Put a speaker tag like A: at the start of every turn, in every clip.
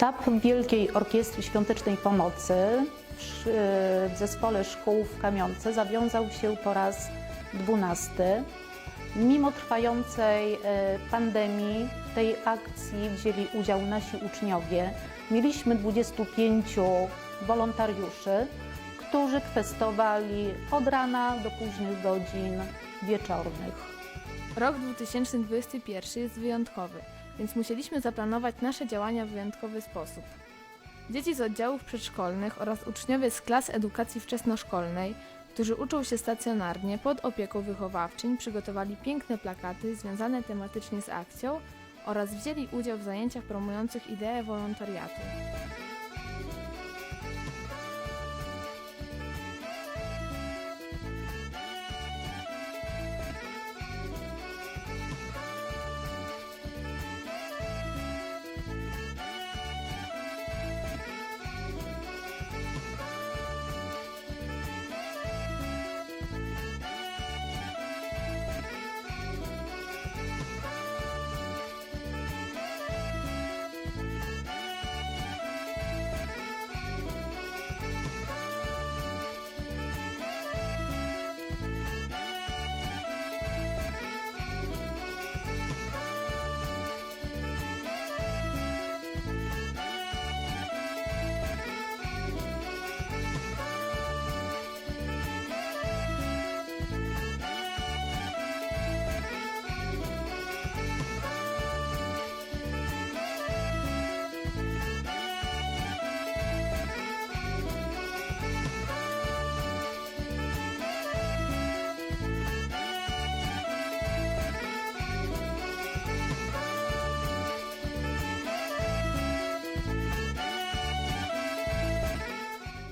A: Sztab Wielkiej Orkiestry Świątecznej Pomocy w, zespole szkół w Kamionce zawiązał się po raz dwunasty. Mimo trwającej e, pandemii w tej akcji wzięli udział nasi uczniowie. Mieliśmy 25 wolontariuszy, którzy kwestowali od rana do późnych godzin wieczornych.
B: Rok 2021 jest wyjątkowy, więc musieliśmy zaplanować nasze działania w wyjątkowy sposób. Dzieci z oddziałów przedszkolnych oraz uczniowie z klas edukacji wczesnoszkolnej, którzy uczą się stacjonarnie pod opieką wychowawczyń, przygotowali piękne plakaty związane tematycznie z akcją oraz wzięli udział w zajęciach promujących ideę wolontariatu.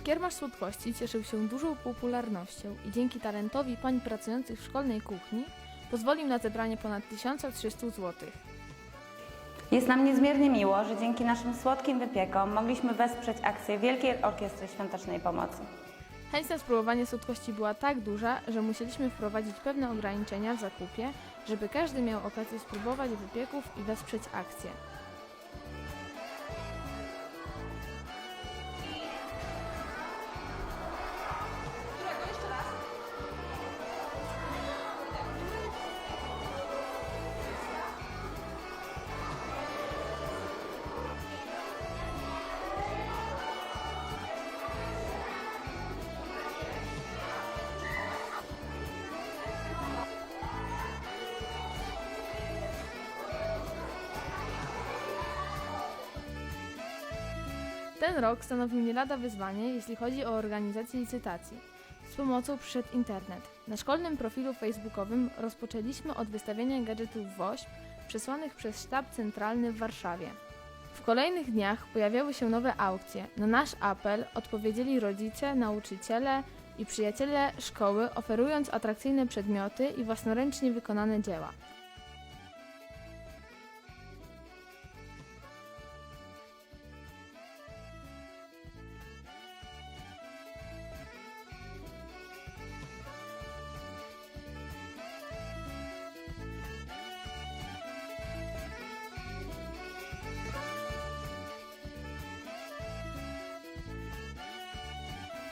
B: Kiermasz słodkości cieszył się dużą popularnością i dzięki talentowi pań pracujących w szkolnej kuchni pozwolił na zebranie ponad 1300 zł.
C: Jest nam niezmiernie miło, że dzięki naszym słodkim wypiekom mogliśmy wesprzeć akcję Wielkiej Orkiestry Świątecznej Pomocy.
B: Chęć na spróbowanie słodkości była tak duża, że musieliśmy wprowadzić pewne ograniczenia w zakupie, żeby każdy miał okazję spróbować wypieków i wesprzeć akcję. Ten rok stanowił nie lada wyzwanie, jeśli chodzi o organizację licytacji. Z pomocą przyszedł internet. Na szkolnym profilu facebookowym rozpoczęliśmy od wystawiania gadżetów WOŚP przesłanych przez sztab centralny w Warszawie. W kolejnych dniach pojawiały się nowe aukcje. Na nasz apel odpowiedzieli rodzice, nauczyciele i przyjaciele szkoły, oferując atrakcyjne przedmioty i własnoręcznie wykonane dzieła.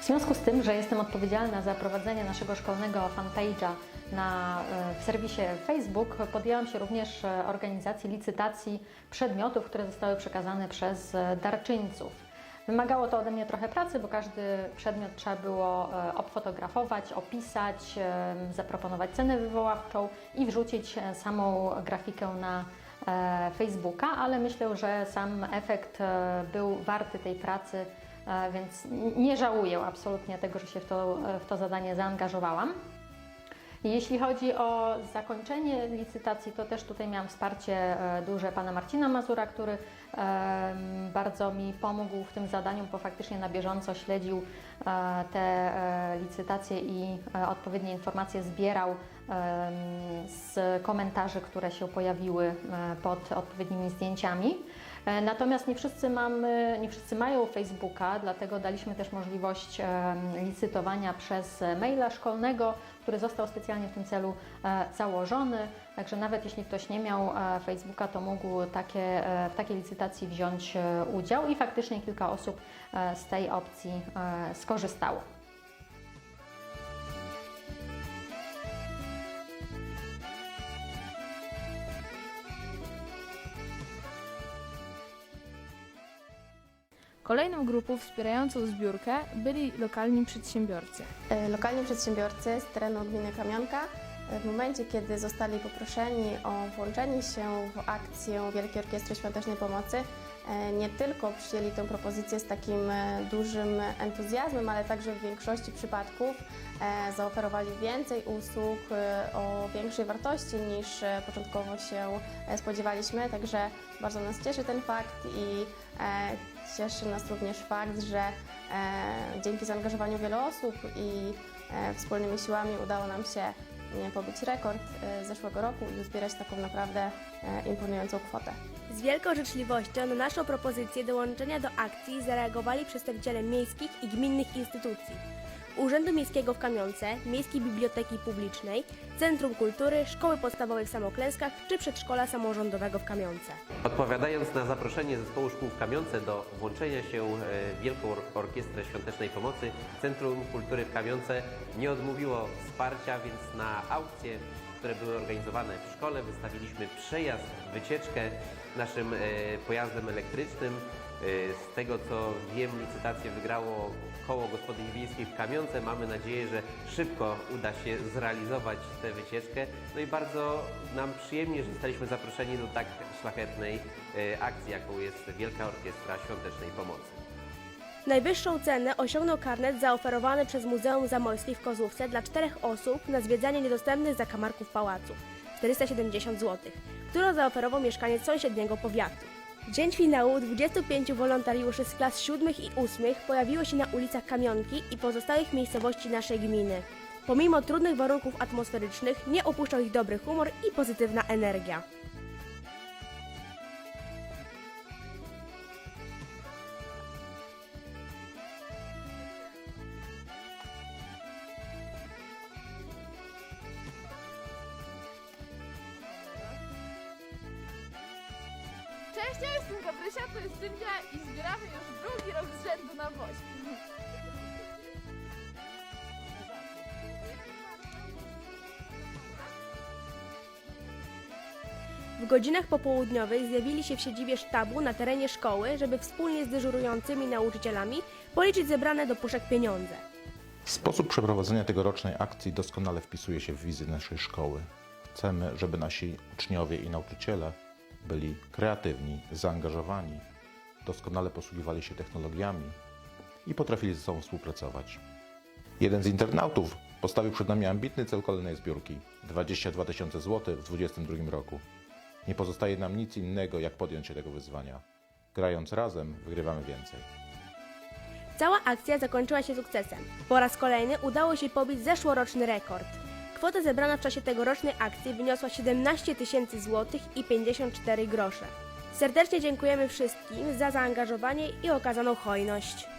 D: W związku z tym, że jestem odpowiedzialna za prowadzenie naszego szkolnego fanpage'a na, e, w serwisie Facebook, podjęłam się również e, organizacji licytacji przedmiotów, które zostały przekazane przez e, darczyńców. Wymagało to ode mnie trochę pracy, bo każdy przedmiot trzeba było obfotografować, opisać, zaproponować cenę wywoławczą i wrzucić samą grafikę na Facebooka, ale myślę, że sam efekt był warty tej pracy, więc nie żałuję absolutnie tego, że się w to, w to zadanie zaangażowałam. Jeśli chodzi o zakończenie licytacji, to też tutaj miałam wsparcie e, duże pana Marcina Mazura, który bardzo mi pomógł w tym zadaniu, bo faktycznie na bieżąco śledził e, te e, licytacje i e, odpowiednie informacje zbierał z komentarzy, które się pojawiły e, pod odpowiednimi zdjęciami. E, Natomiast nie wszyscy, mamy, nie wszyscy mają Facebooka, dlatego daliśmy też możliwość em, licytowania przez e, maila szkolnego, który został specjalnie w tym celu e, założony. Także nawet jeśli ktoś nie miał e, Facebooka, to mógł takie, e, w takiej licytacji wziąć e, udział i faktycznie kilka osób e, z tej opcji e, skorzystało.
B: Kolejną grupą wspierającą zbiórkę byli lokalni przedsiębiorcy.
E: E, Lokalni przedsiębiorcy z terenu gminy Kamionka w momencie, kiedy zostali poproszeni o włączenie się w akcję Wielkiej Orkiestry Świątecznej Pomocy, e, nie tylko przyjęli tę propozycję z takim e, dużym entuzjazmem, ale także w większości przypadków e, zaoferowali więcej usług o większej wartości niż początkowo się spodziewaliśmy. Także bardzo nas cieszy ten fakt i cieszy nas również fakt, że dzięki zaangażowaniu wielu osób i wspólnymi siłami udało nam się pobić rekord e, zeszłego roku i uzbierać taką naprawdę e, imponującą kwotę.
F: Z wielką życzliwością na naszą propozycję dołączenia do akcji zareagowali przedstawiciele miejskich i gminnych instytucji. Urzędu Miejskiego w Kamionce, Miejskiej Biblioteki Publicznej, Centrum Kultury, Szkoły Podstawowej w Samoklęskach czy Przedszkola Samorządowego w Kamionce.
G: Odpowiadając na zaproszenie Zespołu Szkół w Kamionce do włączenia się e, w Wielką Or- Orkiestrę Świątecznej Pomocy, Centrum Kultury w Kamionce nie odmówiło wsparcia, więc na aukcje, które były organizowane w szkole, wystawiliśmy przejazd, wycieczkę naszym e, pojazdem elektrycznym. E, Z tego co wiem, licytację wygrało Koło Gospodyni Wiejskiej w Kamionce. Mamy nadzieję, że szybko uda się zrealizować tę wycieczkę. No i bardzo nam przyjemnie, że zostaliśmy zaproszeni do tak szlachetnej e, akcji, jaką jest Wielka Orkiestra Świątecznej Pomocy.
F: Najwyższą cenę osiągnął karnet zaoferowany przez Muzeum Zamojskie w Kozłówce dla czterech osób na zwiedzanie niedostępnych zakamarków pałacu 470 zł, którą zaoferował mieszkaniec sąsiedniego powiatu. Dzień finału 25 wolontariuszy z klas 7 i 8 pojawiło się na ulicach Kamionki i pozostałych miejscowości naszej gminy. Pomimo trudnych warunków atmosferycznych nie opuszczał ich dobry humor i pozytywna energia.
B: Cześć, ja jestem Gabrysia, to jest Sylwia i zbieramy już drugi rok z rzędu na woźb.
F: W godzinach popołudniowych zjawili się w siedzibie sztabu na terenie szkoły, żeby wspólnie z dyżurującymi nauczycielami policzyć zebrane do puszek pieniądze.
H: Sposób przeprowadzenia tegorocznej akcji doskonale wpisuje się w wizję naszej szkoły. Chcemy, żeby nasi uczniowie i nauczyciele byli kreatywni, zaangażowani, doskonale posługiwali się technologiami i potrafili ze sobą współpracować. Jeden z internautów postawił przed nami ambitny cel kolejnej zbiórki 22 tysiące złotych w 2022 roku. Nie pozostaje nam nic innego, jak podjąć się tego wyzwania. Grając razem, wygrywamy więcej.
F: Cała akcja zakończyła się sukcesem. Po raz kolejny udało się pobić zeszłoroczny rekord. Kwota zebrana w czasie tegorocznej akcji wyniosła 17 tysięcy złotych i 54 grosze. Serdecznie dziękujemy wszystkim za zaangażowanie i okazaną hojność.